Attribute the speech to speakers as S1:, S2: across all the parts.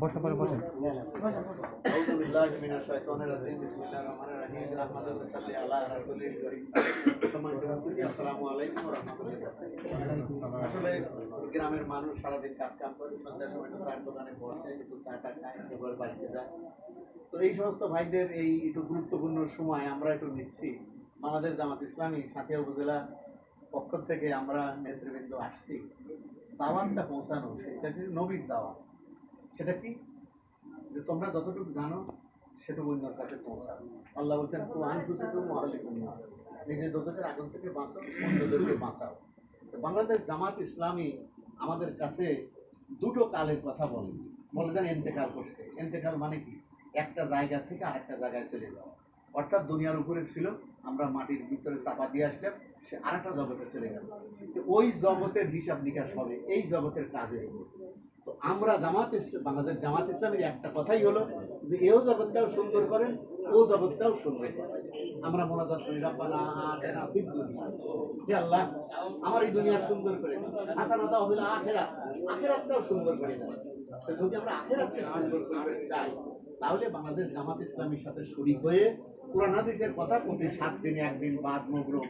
S1: বসে পরে বসে আসলে গ্রামের মানুষ সারাদিন কাজ কাম করে, সন্ধ্যার সময় একটু চায়ের দোকানে বসে, একটু চা টা খায় বাড়িতে যায়। তো এই সমস্ত ভাইদের এই একটু গুরুত্বপূর্ণ সময় আমরা একটু নিচ্ছি। বাংলাদেশ জামাত ইসলামী সাথিয়া উপজেলা পক্ষ থেকে আমরা নেতৃবৃন্দ আসছি। দাওয়ানটা পৌঁছানো, সেটা কি নবীর দাওয়াত? সেটা কি? যে তোমরা যতটুকু জানো, সেটুকু অন্যর কাছে পৌঁছাও। আল্লাহ বলছেন তু ওয়া আহলিকুম নার। নিজের দোষকের আগুন থেকে বাঁচাও, অন্যদেরকে বাঁচাও। বাংলাদেশ জামাত ইসলামী আমাদের কাছে দুটো কালের কথা বলে। বলে দেন, এন্তেকাল করছে। এন্তেকাল মানে কি? একটা জায়গা থেকে আরেকটা জায়গায় চলে যাওয়া অর্থাৎ দুনিয়ার উপরে ছিল, আমরা মাটির ভিতরে চাপা দিয়ে আসলাম, সে আরেকটা জগতে চলে গেল। ওই জগতের হিসাব নিকাশ হবে, এই জগতের কাজের উপর। তো আমরা জামাত বাংলাদেশ জামাত ইসলামের একটা কথাই হলো যে, এও জগৎটাও সুন্দর করেন, ও জগৎটাও সুন্দর করেন। আমরা মোনাজাত করি আল্লাহ, আমার এই দুনিয়া সুন্দর করে দিন। হাসানাতা হইল আখেরাত, আখেরাতটাও সুন্দর করে যদি আমরা আখেরাতকে সুন্দর করতে চাই তাহলে বাংলাদেশ জামাত ইসলামীর সাথে শরীক হয়ে কোরআন হাদিসের কথা প্রতি সাত দিনে একদিন বাদ মগরম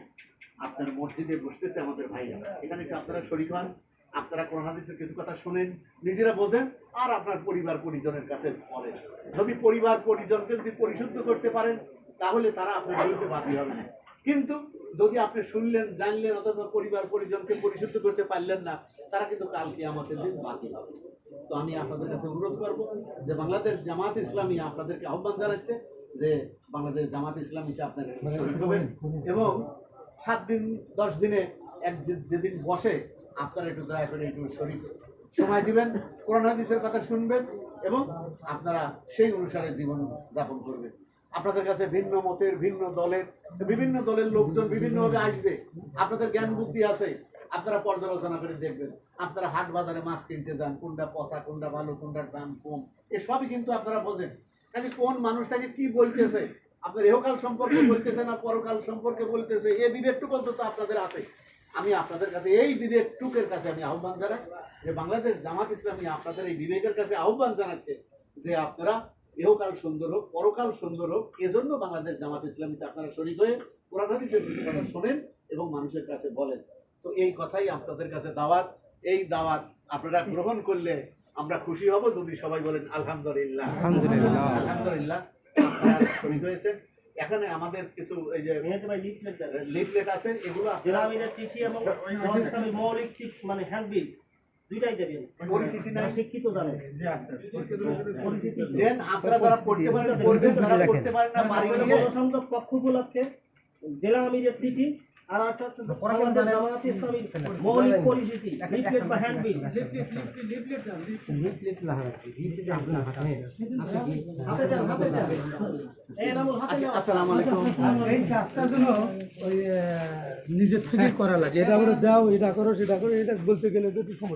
S1: আপনার মসজিদে বসতেছে আমাদের ভাইরা। এখানে কি আপনারা শরীক হন, আপনারা কোরআন হাদিসের কিছু কথা শোনেন, নিজেরা বোঝেন, আর আপনার পরিবার পরিজনের কাছে বলেন। যদি পরিবার পরিজনকে যদি পরিশুদ্ধ করতে পারেন, তাহলে তারা আপনার বিরুদ্ধে বাদী হবে না। কিন্তু যদি আপনি শুনলেন, জানলেন অথবা পরিবার পরিজনকে পরিশুদ্ধ করতে পারলেন না, তারা কিন্তু কালকে আমাদের দিন বাকি হবে। তো আমি আপনাদের কাছে অনুরোধ করব যে বাংলাদেশ জামাত ইসলামী আপনাদেরকে আহ্বান জানাচ্ছে যে বাংলাদেশ জামাত ইসলামীতে আপনারা হবেন এবং সাত দিন দশ দিনে এক যেদিন বসে আপনারা একটু দয়া করে একটু শরীর সময় দিবেন কোরআন হাদিসের কথা শুনবেন এবং আপনারা সেই অনুসারে জীবন যাপন করবেন। আপনাদের কাছে ভিন্ন মতের ভিন্ন দলের বিভিন্ন দলের লোকজন বিভিন্নভাবে আসবে। আপনাদের জ্ঞান বুদ্ধি আছে। আপনারা পর্যালোচনা করে দেখবেন। আপনারা হাট বাজারে মাছ কিনতে যান, কোনটা পচা, কোনটা ভালো, কোনটার দাম কম এসবই কিন্তু আপনারা বোঝেন। কাজে কোন মানুষটাকে কি বলতেছে? আপনার এহকাল সম্পর্কে বলতেছে না পরকাল সম্পর্কে বলতেছে? এই বিবেকটুকু অন্তত আপনাদের আছে। আমি আপনাদের কাছে এই বিবেকটুকের কাছে আমি আহ্বান জানাই যে বাংলাদেশ জামাত ইসলামী আপনাদের এই বিবেকের কাছে আহ্বান জানাচ্ছে যে আপনারা এহকাল সুন্দর হোক, পরকাল সুন্দর হোক, এজন্য বাংলাদেশ জামাত ইসলামীতে আপনারা শরীর হয়ে কোরআন শোনেন এবং মানুষের কাছে বলেন। তো এই কথাই আপনাদের কাছে দাওয়াত। এই দাওয়াত আপনারা গ্রহণ করলে আমরা খুশি হব যদি সবাই বলেন আলহামদুলিল্লাহ।
S2: আলহামদুলিল্লাহ।
S1: শরীর হয়েছেন। এখানে আমাদের কিছু এই যে
S3: লিফলেট
S1: আছে এগুলো
S3: চিঠি এবং মৌলিক মানে হ্যান্ডবিল দুইটাই দেবেন।
S1: পরিচিতি নাই।
S3: শিক্ষিত জানেন পরিচিতি
S1: দেন আপনারা যারা পড়তে পারেন পড়বেন যারা পড়তে পারেন না বাড়ি
S3: আমাদের
S1: গিয়ে
S3: পক্ষ উপলক্ষে জেলা আমিরের চিঠি আর একটা হচ্ছে বাংলাদেশ জামাত মৌলিক পরিচিতি। লিফলেট বা হ্যান্ডবিল হাতে দেন হাতে দেন। এই নামুল হাতে দেন
S1: আসসালামু আলাইকুম।
S4: এই কাজটার জন্য ওই নিজের থেকে করা লাগে। এটা করে দাও এটা করো সেটা করো এটা বলতে গেলে তো সমস্যা